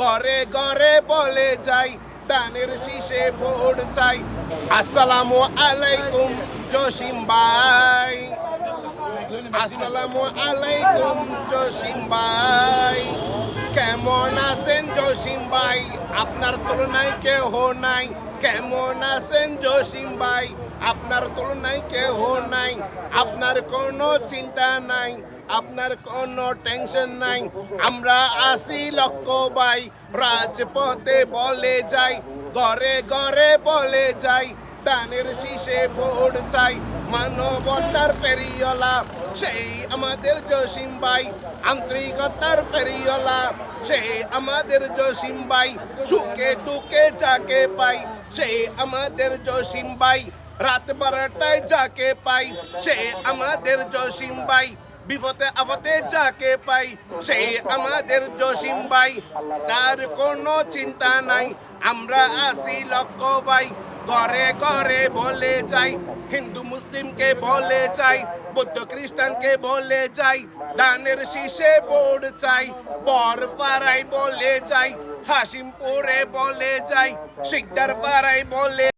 ঘরে ঘরে বলে যাই দানের শীষে ভোট চাই। আসসালামু আলাইকুম জসিম ভাই। আসসালামু আলাইকুম জসিম ভাই। কেমন আছেন জসিম ভাই? আপনার তুলনায় কেহ নাই। কেমন আছেন জসিম ভাই? আপনার তুলনায় কেহ নাই। আপনার কোনো চিন্তা নাই। আপনার কোনো টেনশন নাই। আমরা আসি লক্ষ ভাই রাজপথে বলে যাই, ঘরে ঘরে বলে যাই দানের শীষে ভোট চাই। মানবতার পেরিয়লা সেই আমাদের জসিম ভাই। আন্তরিকতার পেরিয়লা সেই আমাদের জসিম ভাই। সুখে টুকে যাকে পাই, সেই আমাদের জসিম ভাই। রাত বারোটায় যাকে পাই, সে আমাদের জসিম ভাই। বিপদে আপদে যাকে পাই, সেই আমাদের জসিম ভাই। তার কোনো চিন্তা নাই, আমরা আসি লক্ষ ভাই ঘরে ঘরে বলে যাই, হিন্দু মুসলিমকে বলে যাই, বৌদ্ধ খ্রিস্টানকে বলে যাই, দানের শীষে বোর্ড চাই, বর পাড়ায় বলে যাই হাসিমপুরে বলে যাই শিকদার পাড়ায় বলে